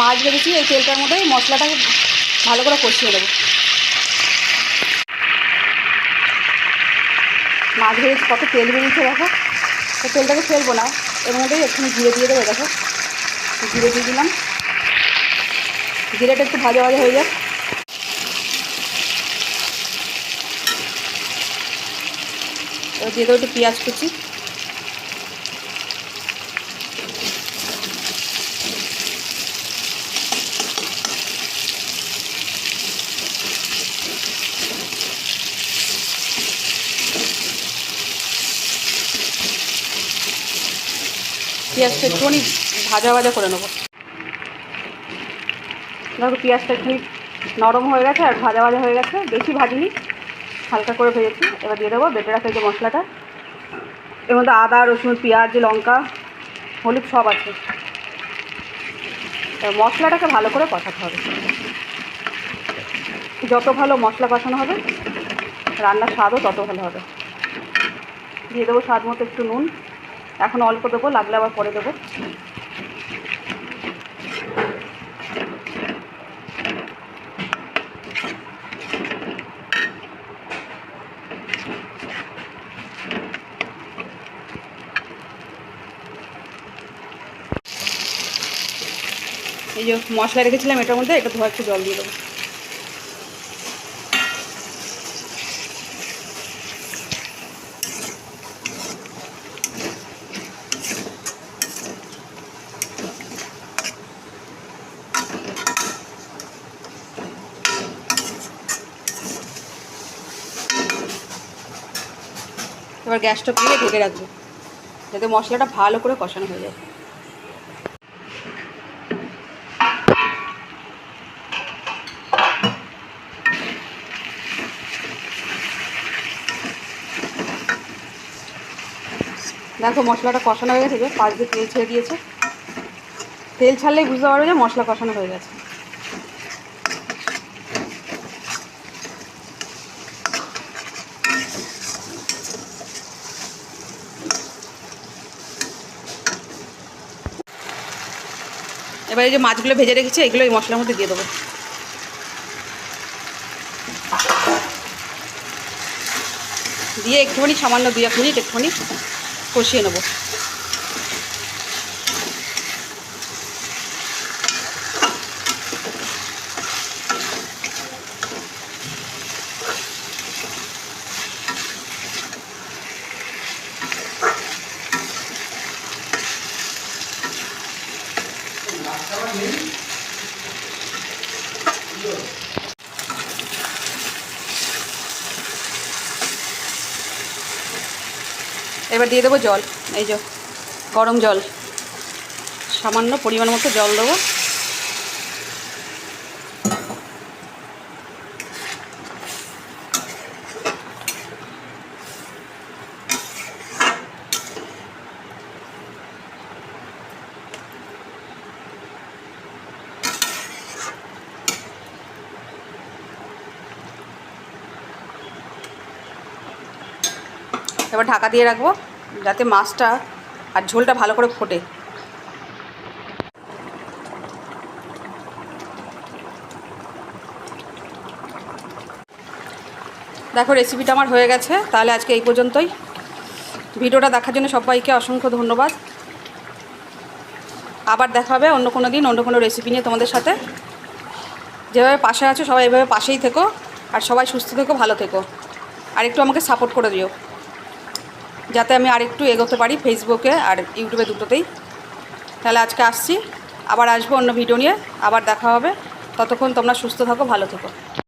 মাছ ভেজেছি এই তেলটার মধ্যে মশলাটা ভালো করে কষিয়ে দেবো মাছ ভেজেছি কত তেল বেরিয়েছে দেখো। তো তেলটাকে ফেলব না, এর মধ্যেই একটুখানি জিরে দিয়ে দেবো, দেখো। জিরে দিয়ে দিলাম। জিরেটা একটু ভাজা ভাজা হয়ে যাক। দিয়ে দেবো একটু পেঁয়াজ কুচি। পেঁয়াজটা একটুখানি ভাজা ভাজা করে নেব। দেখো পেঁয়াজটা একটু নরম হয়ে গেছে আর ভাজা ভাজা হয়ে গেছে, বেশি ভাজিনি, হালকা করে ভেজেছি। এবার দিয়ে দেবো বেটে রাখা যে মশলাটা। এর মধ্যে আদা, রসুন, পেঁয়াজ, লঙ্কা, হলুদ সব আছে। মশলাটাকে ভালো করে কষাতে হবে। যত ভালো মশলা কষানো হবে, রান্নার স্বাদও তত ভালো হবে। দিয়ে দেবো স্বাদ মতো একটু নুন। এখন অল্প দেবো, লাগলে আবার পরে দেবো। এই যে মশলা রেখেছিলাম এটার মধ্যে, এটা ধোয়া একটু জল দিয়ে দেবো। এবার গ্যাসটা পুড়ে ঢেকে রাখব, যাতে মশলাটা ভালো করে কষানো হয়ে যায়। দেখো মশলাটা কষানো হয়ে গেছে যে পাঁচ দিয়ে তেল ছেড়ে দিয়েছে। তেল ছাড়লেই বুঝতে পারবে যে মশলা কষানো হয়ে গেছে। এবার এই যে মাছগুলো ভেজে রেখেছি, এগুলো এই মশলার মধ্যে দিয়ে দেবো। দিয়ে একটুখানি সামান্য দুই এক মিনিট একটুখানি কষিয়ে নেব। এবার দিয়ে দেবো জল এই যে গরম জল। সামান্য পরিমাণ মতো জল দেবো। এবার ঢাকা দিয়ে রাখব, যাতে মাছটা আর ঝোলটা ভালো করে ফোটে। দেখো রেসিপিটা আমার হয়ে গেছে। তাহলে আজকে এই পর্যন্তই। ভিডিওটা দেখার জন্য সবাইকে অসংখ্য ধন্যবাদ। আবার দেখা হবে অন্য কোনো দিন, অন্য কোনো রেসিপি নিয়ে তোমাদের সাথে। যেভাবে পাশে আছো, সবাই এভাবে পাশেই থেকো। আর সবাই সুস্থ থেকো, ভালো থেকো। আর একটু আমাকে সাপোর্ট করে দিও। যাতে আমি আরেকটু এগোতে পারি ফেসবুকে আর ইউটিউবে দুটোতেই। তাহলে আজকে আসছি, আবার আসব অন্য ভিডিও নিয়ে, আবার দেখা হবে। ততক্ষণ তোমরা সুস্থ থাকো, ভালো থেকো।